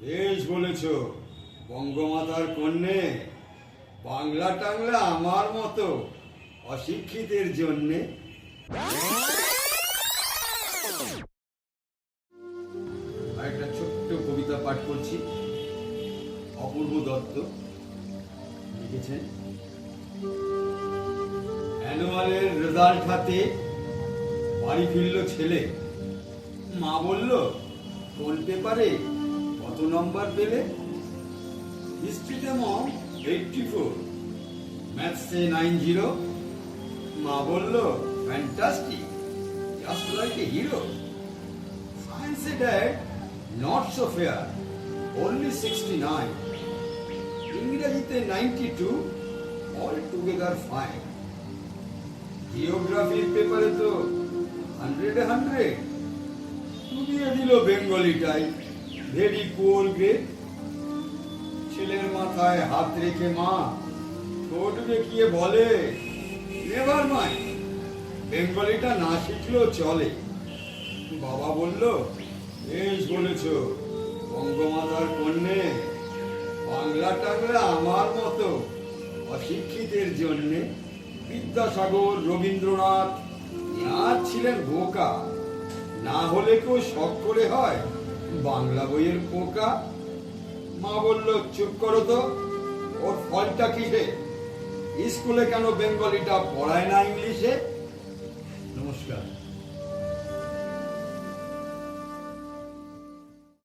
বেশ বলেছ। বঙ্গমাতার কন্যে, বাংলা টাংলা আমার মতো অশিক্ষিতের জন্যে। একটা ছোট্ট কবিতা পাঠ করছি। অপূর্ব দত্ত লিখেছেন। অ্যানুয়ালের রেজাল্ট হাতে বাড়ি ফিরল ছেলে। মা বলল, কোন পেপারে কত নম্বর পেলে? হিস্ট্রিতে মম এইটটি ফোর ম্যাথসে নাইন জিরো মা বলল fantastic just like a hero সায়েন্সে dad not so fair only sixty nine ইংরেজিতে ninety two all together fine জিওগ্রাফির পেপারে তো হান্ড্রেডে হান্ড্রেড ডুবিয়ে দিল বেঙ্গলিটাই ভেরি পোর গ্রেড ছেলের মাথায় হাত রেখে মা, ঠোঁট বেঁকিয়ে বলে নেভার মাইন্ড বেঙ্গলিটা না শিখলেও চলে। বাবা বলল, বেশ বলেছ, বঙ্গমাতার কন্যে, বাংলা টাংলা আমার মতো অশিক্ষিতের জন্যে বিদ্যাসাগর রবীন্দ্রনাথ, না ছিলেন বোকা, না হলে কেউ শখ করে হয়। বাংলা বইয়ের পোকা? মা বলল, চুপ করো তো। ওর ফলটা কিসে স্কুলে কেন বেঙ্গলিটা পড়ায় না ইংলিশে?